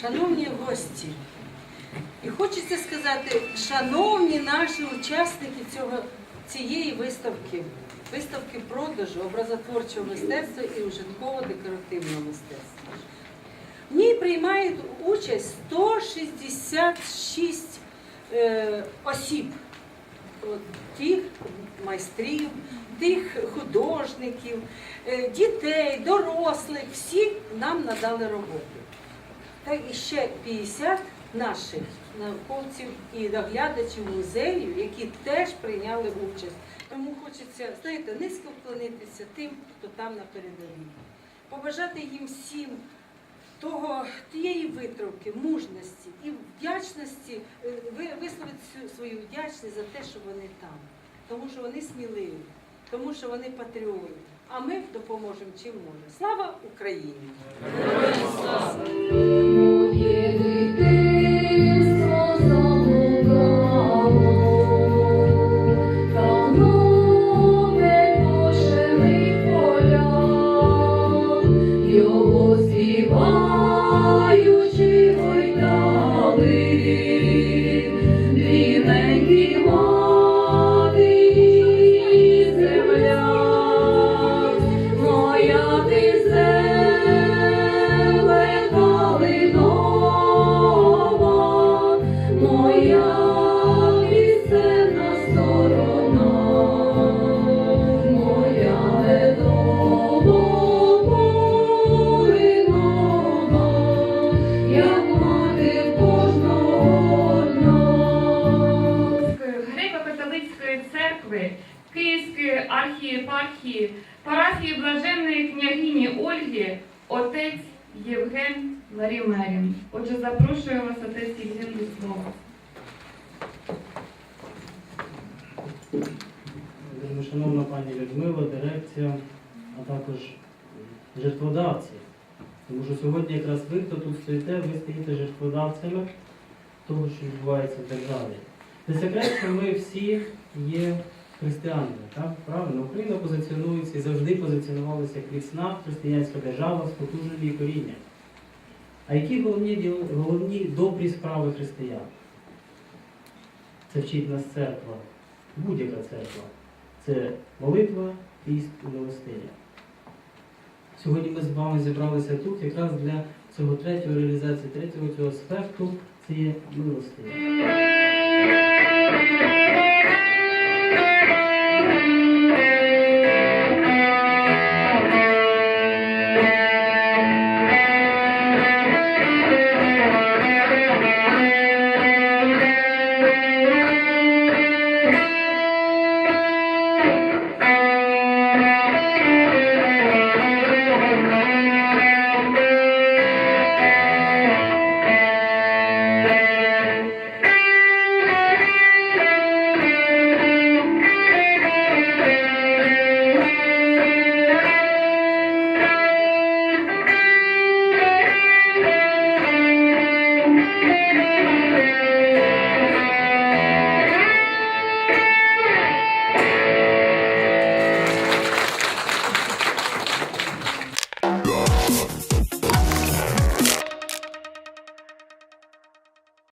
шановні гості, і хочеться сказати, шановні наші учасники цього, цієї виставки, виставки продажу образотворчого мистецтва і ужитково-декоративного мистецтва. В ній приймають участь 166 е, осіб, тих майстрів, тих художників, е, дітей, дорослих, всі нам надали роботу. Так і ще 50 наших науковців і доглядачів музею, які теж прийняли участь. Тому хочеться, знаєте, низько вклонитися тим, хто там на передовій. Побажати їм всім того, тієї витривки, мужності і вдячності, е, висловити свою вдячність за те, що вони там. Тому що вони сміливі, тому що вони патріоти. А ми допоможемо чим можемо. Слава Україні! Архієпархії парафії блаженної княгині Ольги отець Євген Ларімерін. Отже, запрошую вас, отець Євген, до слова. Шановна пані Людмила, дирекція, а також жертводавці. Тому що сьогодні якраз ви, хто тут стоїте, ви стоїте жертводавцями того, що відбувається в державі. Не секрет, що ми всі є християнами, так? Правильно, Україна позиціонується і завжди позиціонувалася як міцна християнська держава з потужним її корінням. А які головні, головні добрі справи християн? Це вчить нас церква, будь-яка церква. Це молитва, піст і милостиня. Сьогодні ми з вами зібралися тут якраз для цього третього реалізації, третього цього аспекту це є милостиня.